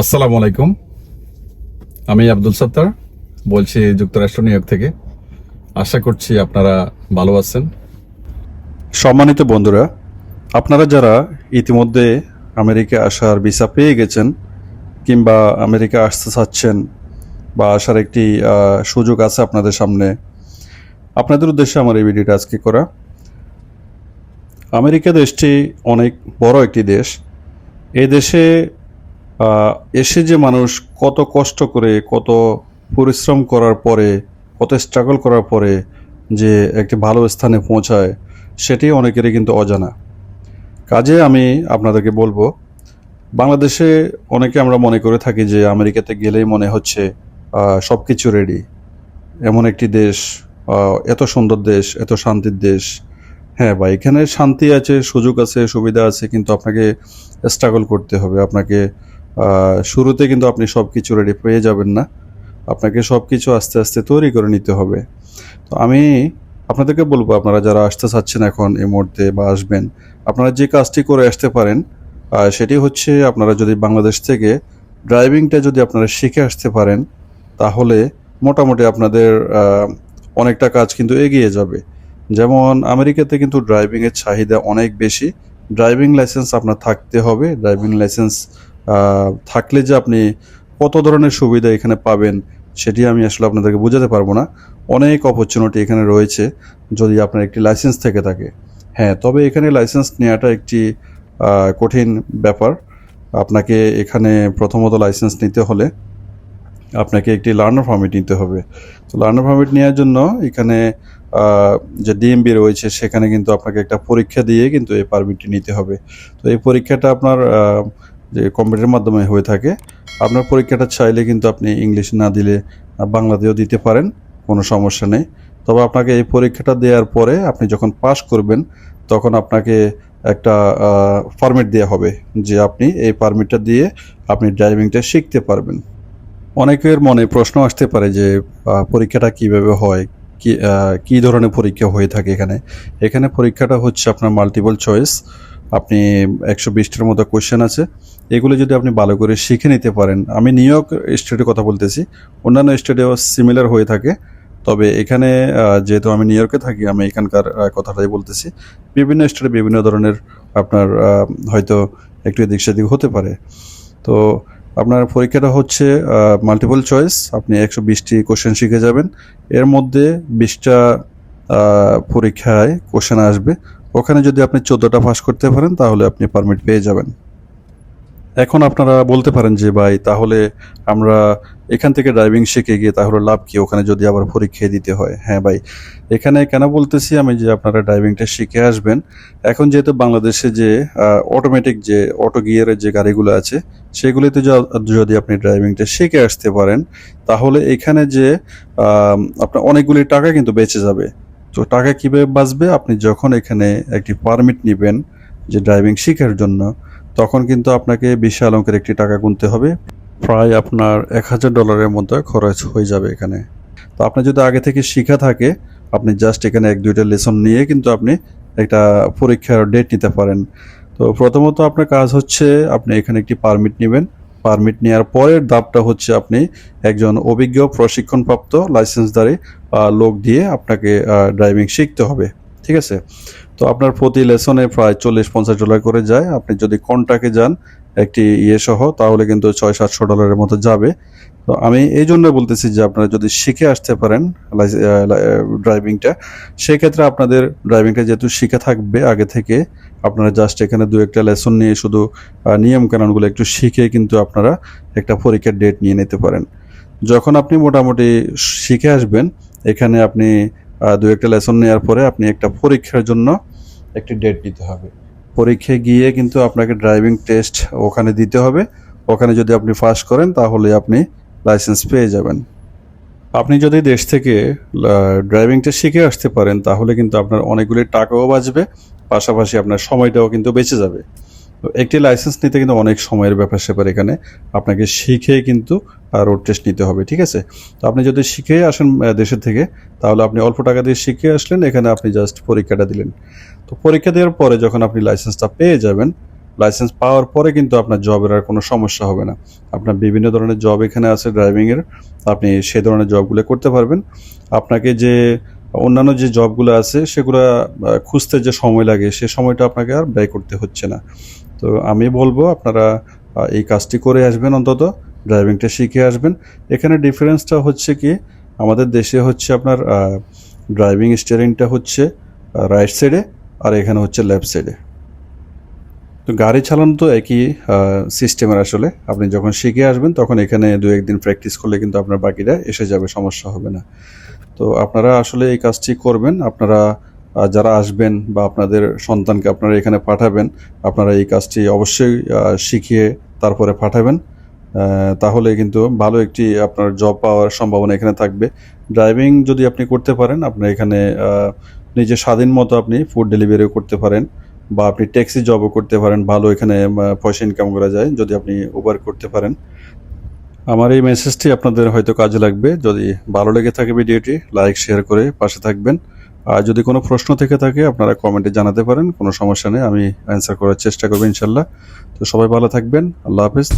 আসসালামু আলাইকুম। আমি আব্দুল সত্তার, বলছি যুক্তরাষ্ট্র, নিউ ইয়র্ক থেকে। আশা করছি আপনারা ভালো আছেন। সম্মানিত বন্ধুরা, আপনারা যারা ইতিমধ্যে আমেরিকা আসার ভিসা পেয়ে গেছেন কিংবা আমেরিকা আসতে চাচ্ছেন বা আসার একটি সুযোগ আছে আপনাদের সামনে, আপনাদের উদ্দেশ্যে আমার এই ভিডিওটা আজকে করা। আমেরিকা দেশটি অনেক বড় একটি দেশ। এ দেশে এসে যে মানুষ কত কষ্ট করে, কত পরিশ্রম করার পরে, কত স্ট্রাগল করার পরে যে একটি ভালো স্থানে পৌঁছায়, সেটি অনেকেরই কিন্তু অজানা। কাজে আমি আপনাদেরকে বলব, বাংলাদেশে অনেকে আমরা মনে করে থাকি যে আমেরিকাতে গেলেই মনে হচ্ছে সব কিছু রেডি এমন একটি দেশ এত সুন্দর দেশ, এত শান্তির দেশ। হ্যাঁ বা এখানে শান্তি আছে, সুযোগ আছে, সুবিধা আছে, কিন্তু আপনাকে স্ট্রাগল করতে হবে। আপনাকে শুরুতে কিন্তু আপনি সব কিছু রেডি পেয়ে যাবেন না। আপনাকে সব কিছু আস্তে আস্তে তৈরি করে নিতে হবে। তো আমি আপনাদেরকে বলব, আপনারা যারা আসতে চাচ্ছেন এখন এই মুহূর্তে বা আসবেন, আপনারা যে কাজটি করে আসতে পারেন সেটি হচ্ছে আপনারা যদি বাংলাদেশ থেকে ড্রাইভিংটা যদি আপনারা শিখে আসতে পারেন, তাহলে মোটামুটি আপনাদের অনেকটা কাজ কিন্তু এগিয়ে যাবে। যেমন আমেরিকাতে কিন্তু ড্রাইভিংয়ের চাহিদা অনেক বেশি। ড্রাইভিং লাইসেন্স আপনার থাকতে হবে। ড্রাইভিং লাইসেন্স থাকলে যে আপনি কত ধরনের সুবিধা এখানে পাবেন সেটি আমি আসলে আপনাদেরকে বোঝাতে পারব না। অনেক অপরচুনিটি এখানে রয়েছে যদি আপনার একটি লাইসেন্স থেকে থাকে। হ্যাঁ তবে এখানে লাইসেন্স নেওয়াটা একটি কঠিন ব্যাপার। আপনাকে এখানে প্রথমত লাইসেন্স নিতে হলে আপনাকে একটি লার্নার পারমিট নিতে হবে। তো লার্নার পারমিট নেওয়ার জন্য এখানে যে ডিএমবি রয়েছে সেখানে কিন্তু আপনাকে একটা পরীক্ষা দিয়ে কিন্তু এই পারমিটটি নিতে হবে। তো এই পরীক্ষাটা আপনার যে কম্পিউটারের মাধ্যমে হয়ে থাকে, আপনার পরীক্ষাটা চাইলে কিন্তু আপনি ইংলিশ না দিলে বাংলাতেও দিতে পারেন, কোনো সমস্যা নেই। তবে আপনাকে এই পরীক্ষাটা দেওয়ার পরে আপনি যখন পাস করবেন, তখন আপনাকে একটা পারমিট দেওয়া হবে যে আপনি এই পারমিটটা দিয়ে আপনি ড্রাইভিংটা শিখতে পারবেন। অনেকের মনে প্রশ্ন আসতে পারে যে পরীক্ষাটা কীভাবে হয়, কি কি ধরনের পরীক্ষা হয়ে থাকে এখানে? এখানে পরীক্ষাটা হচ্ছে আপনার মাল্টিপল চয়েস আপনি একশো বিশটার মতো কোশ্চেন আছে। এগুলো যদি আপনি ভালো করে শিখে নিতে পারেন, আমি নিউ ইয়র্ক স্টেটের কথা বলতেছি, অন্যান্য স্টেটেও সিমিলার হয়ে থাকে। তবে এখানে যেহেতু আমি নিউ ইয়র্কে থাকি, আমি এখানকার কথাটাই বলতেছি। বিভিন্ন স্টেটে বিভিন্ন ধরনের আপনার হয়তো একটু এদিক সেদিক হতে পারে। তো আপনার পরীক্ষাটা হচ্ছে মাল্টিপল চয়েস আপনি একশো বিশটি কোশ্চেন শিখে যাবেন। এর মধ্যে বিশটা পরীক্ষায় কোশ্চেন আসবে। ওখানে যদি আপনি চোদ্দোটা পাস করতে পারেন, তাহলে আপনি পারমিট পেয়ে যাবেন। এখন আপনারা বলতে পারেন যে, ভাই, তাহলে আমরা এখান থেকে ড্রাইভিং শিখে গিয়ে তাহলে লাভ কি? ওখানে যদি আবার পরীক্ষা দিতে হয়। হ্যাঁ ভাই, এখানে কেন বলতেছি আমি যে, আপনারা ড্রাইভিংটা শিখে আসবেন। এখন যেহেতু বাংলাদেশে যে অটোমেটিক যে অটো গিয়ারের যে গাড়িগুলো আছে, সেগুলিতে যদি আপনি ড্রাইভিংটা শিখে আসতে পারেন, তাহলে এখানে যে আপনার অনেকগুলি টাকা কিন্তু বেঁচে যাবে। তো টাকা কীভাবে বাঁচবে? আপনি যখন এখানে একটি পারমিট নেবেন যে ড্রাইভিং শিখার জন্য, তখন কিন্তু আপনাকে বিশাল অঙ্কের একটি টাকা গুনতে হবে। প্রায় আপনার এক হাজার ডলারের মতো খরচ হয়ে যাবে এখানে। তো আপনি যদি আগে থেকে শিখা থাকে, আপনি জাস্ট এখানে এক, দুইটা লেসন নিয়ে কিন্তু আপনি একটা পরীক্ষার ডেট নিতে পারেন। তো প্রথমত আপনার কাজ হচ্ছে, আপনি এখানে একটি পারমিট নেবেন। পারমিট নেওয়ার পরের ধাপটা হচ্ছে আপনি একজন অভিজ্ঞ প্রশিক্ষণপ্রাপ্ত লাইসেন্সধারী লোক দিয়ে আপনাকে ড্রাইভিং শিখতে হবে। ঠিক আছে? তো আপনার প্রতি লেসনে প্রায় চল্লিশ পঞ্চাশ ডলার করে যায়। আপনি যদি কন্টাকে যান একটি ইয়ে সহ, তাহলে কিন্তু ছয় সাতশো ডলারের মতো যাবে। তো আমি এই জন্য বলতেছি যে আপনারা যদি শিখে আসতে পারেন ড্রাইভিংটা, সেক্ষেত্রে আপনাদের ড্রাইভিংটা যেহেতু শিখে থাকবে আগে থেকে, আপনারা জাস্ট এখানে দু একটা লেসন নিয়ে শুধু নিয়ম কানুনগুলো একটু শিখে কিন্তু আপনারা একটা পরীক্ষার ডেট নিয়ে নিতে পারেন। যখন আপনি মোটামুটি শিখে আসবেন, এখানে আপনি দু একটা লেসন নেওয়ার পরে আপনি একটা পরীক্ষার জন্য একটি ডেট নিতে হবে। পরীক্ষায় গিয়ে কিন্তু আপনাকে ড্রাইভিং টেস্ট ওখানে দিতে হবে। ওখানে যদি আপনি পাস করেন, তাহলে আপনি লাইসেন্স পেয়ে যাবেন। আপনি যদি দেশ থেকে ড্রাইভিংটা শিখে আসতে পারেন, তাহলে কিন্তু আপনার অনেকগুলি টাকাও বাঁচবে, পাশাপাশি আপনার সময়টাও কিন্তু বেঁচে যাবে। একটি লাইসেন্স নিতে কিন্তু অনেক সময়ের ব্যাপার স্যাপার এখানে। আপনাকে শিখে কিন্তু রোড টেস্ট নিতে হবে, ঠিক আছে? তো আপনি যদি শিখে আসেন দেশের থেকে, তাহলে আপনি অল্প টাকা দিয়ে শিখে আসলেন, এখানে আপনি জাস্ট পরীক্ষাটা দিলেন। তো পরীক্ষা দেওয়ার পরে যখন আপনি লাইসেন্সটা পেয়ে যাবেন লাইসেন্স পাওয়ার পরে কিন্তু আপনার জবের আর কোনো সমস্যা হবে না। আপনার বিভিন্ন ধরনের জব এখানে আছে ড্রাইভিংয়ের আপনি সেই ধরনের জবগুলো করতে পারবেন। আপনাকে যে, অন্যান্য যে জবগুলো আছে, সেগুলো খুঁজতে যে সময় লাগে, সে সময়টা আপনাকে আর ব্যয় করতে হচ্ছে না। তো আমি বলব আপনারা এই কাজটি করে আসবেন অন্তত, ড্রাইভিংটা শিখে আসবেন। এখানে ডিফারেন্সটা হচ্ছে কি, আমাদের দেশে হচ্ছে আপনার ড্রাইভিং স্টিয়ারিংটা হচ্ছে রাইট সাইডে আর এখানে হচ্ছে লেফট সাইডে। তো গাড়ি চালানো তো একই সিস্টেমের আসলে। আপনি যখন শিখে আসবেন তখন এখানে দু একদিন প্র্যাকটিস করলে কিন্তু আপনার বাকিটা এসে যাবে, সমস্যা হবে না। তো আপনারা আসলে এই কাজটি করবেন। আপনারা যারা আসবেন বা আপনাদের সন্তানকে আপনারা এখানে পাঠাবেন, আপনারা এই কাজটি অবশ্যই শিখিয়ে তারপরে পাঠাবেন। তাহলে কিন্তু ভালো একটি আপনার জব পাওয়ার সম্ভাবনা এখানে থাকবে। ড্রাইভিং যদি আপনি করতে পারেন আপনার এখানে নিজের স্বাধীন মতো আপনি ফুড ডেলিভারিও করতে পারেন বা আপনি ট্যাক্সি জবও করতে পারেন, ভালো এখানে পয়সা ইনকাম করা যায় যদি আপনি উবার করতে পারেন। আমার এই মেসেজটি আপনাদের হয়তো কাজে লাগবে। যদি ভালো লেগে থাকে ভিডিওটি লাইক শেয়ার করে পাশে থাকবেন। আর যদি কোনো প্রশ্ন থেকে থাকে, আপনারা কমেন্টে জানাতে পারেন, কোনো সমস্যা নেই, আমি অ্যান্সার করার চেষ্টা করব ইনশাল্লাহ। তো সবাই ভালো থাকবেন, আল্লাহ হাফেজ।